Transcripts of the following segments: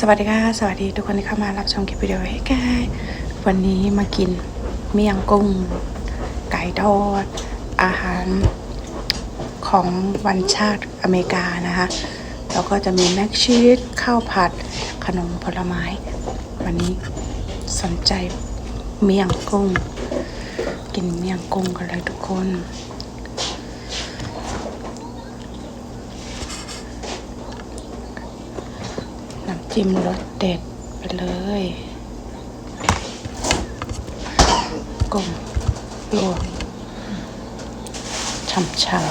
สวัสดีค่ะ สวัสดีทุกคนที่เข้ามารับชมคลิปวิดีโอให้กายวันนี้มากินเมี่ยงกุ้ง ไก่ทอด อาหารของวันชาติอเมริกานะคะ แล้วก็จะมีแม็กชีสข้าวผัด ขนมผลไม้ วันนี้สนใจเมี่ยงกุ้ง กินเมี่ยงกุ้งกันเลยทุกคน ชิมรสเด็ดไปเลยกุ้งลวกช่ำๆ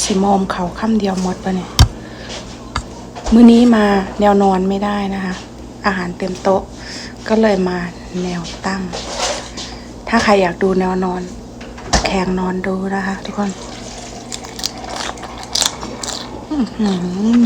สิมอมเขาค่ำเดียวหมดปะเนี่ย มื้อนี้มาแนวนอนไม่ได้นะคะ อาหารเต็มโต๊ะ ก็เลยมาแนวตั้ง ถ้าใครอยากดูแนวนอน แข็งนอนดูนะคะ ทุกคน อืม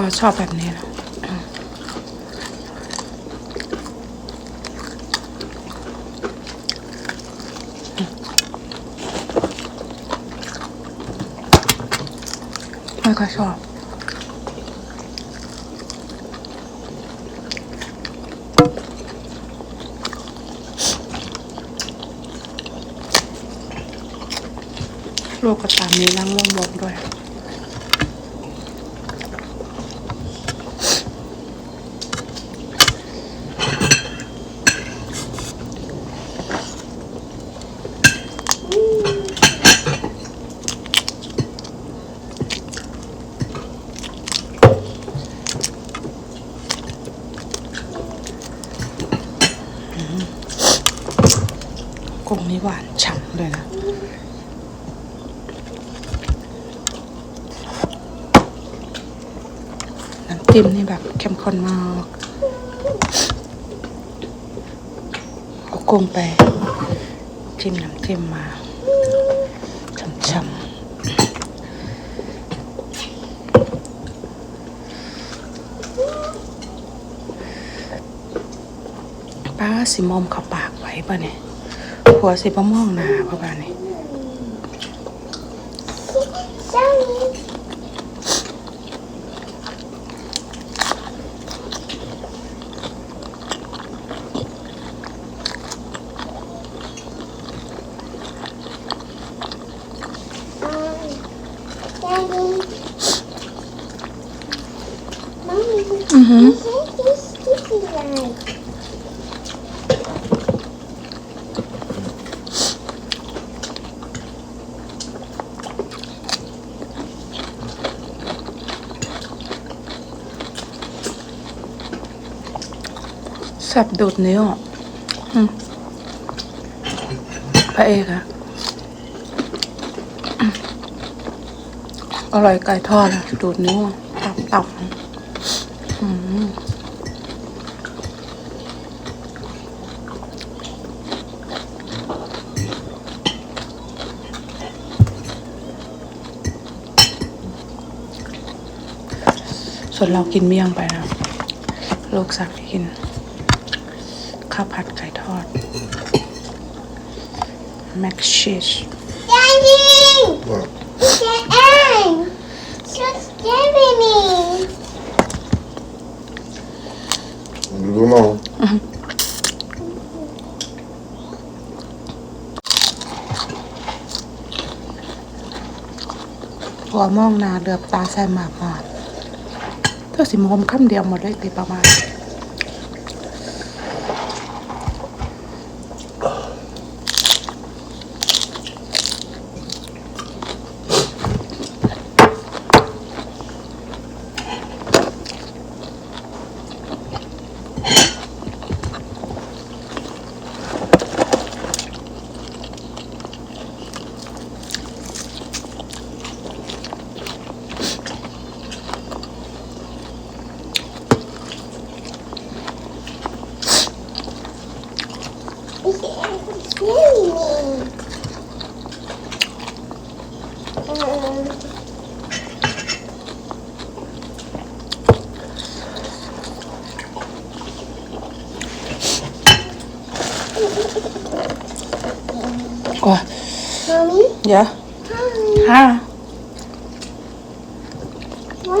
ก่ทอดชอบแบบนี้นะไม่ค่อยชอบลูกก็ตามนี้นั่งร่วมวงด้วย ฉ่ำเลยนะน้ำจิ้มนี่แบบเข้มข้นมากเอากุ้งไป จิ้มน้ำจิ้มมาฉ่ำๆป้าสิมอมเข้าปากไว้ป่ะเนี่ย หัวสิบะม่วงหนาประมาณนี้ Daddy. Mommy, Mhm. I แสับดูดเนื้อพระเอกอะอร่อยไก่ทอดอะดูดเนื้อตับตับส่วนเรากินเมี่ยงไปนะ ลูกสั่งให้กิน ข้าวผัดไก่ทอดแม็กชีส Daddy! What? The egg! So scary me! You don't know. หัวมองหนาเหลือบตาใส่หมากหมาดเท่าสิมคมค่ำเดียวหมดเลยตีประมาณ mommy? เดี๋ยว Hi. ห้า Wow.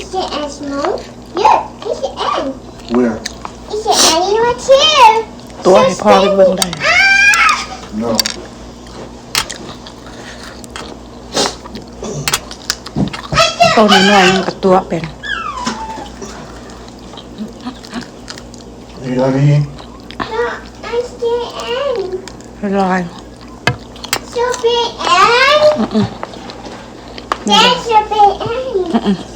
Is it as mom? Yeah, is it Anne? Where? Is it Annie what's here? ตัวให้พ่อไปเบิ่งได้ No. ตัวน้อยๆมันกับตัวเป็น You got any? No, I see Anne. ลอย So big Anne. That's a big Anne. Mm. Ah,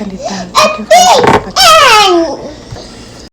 and it's done. Okay,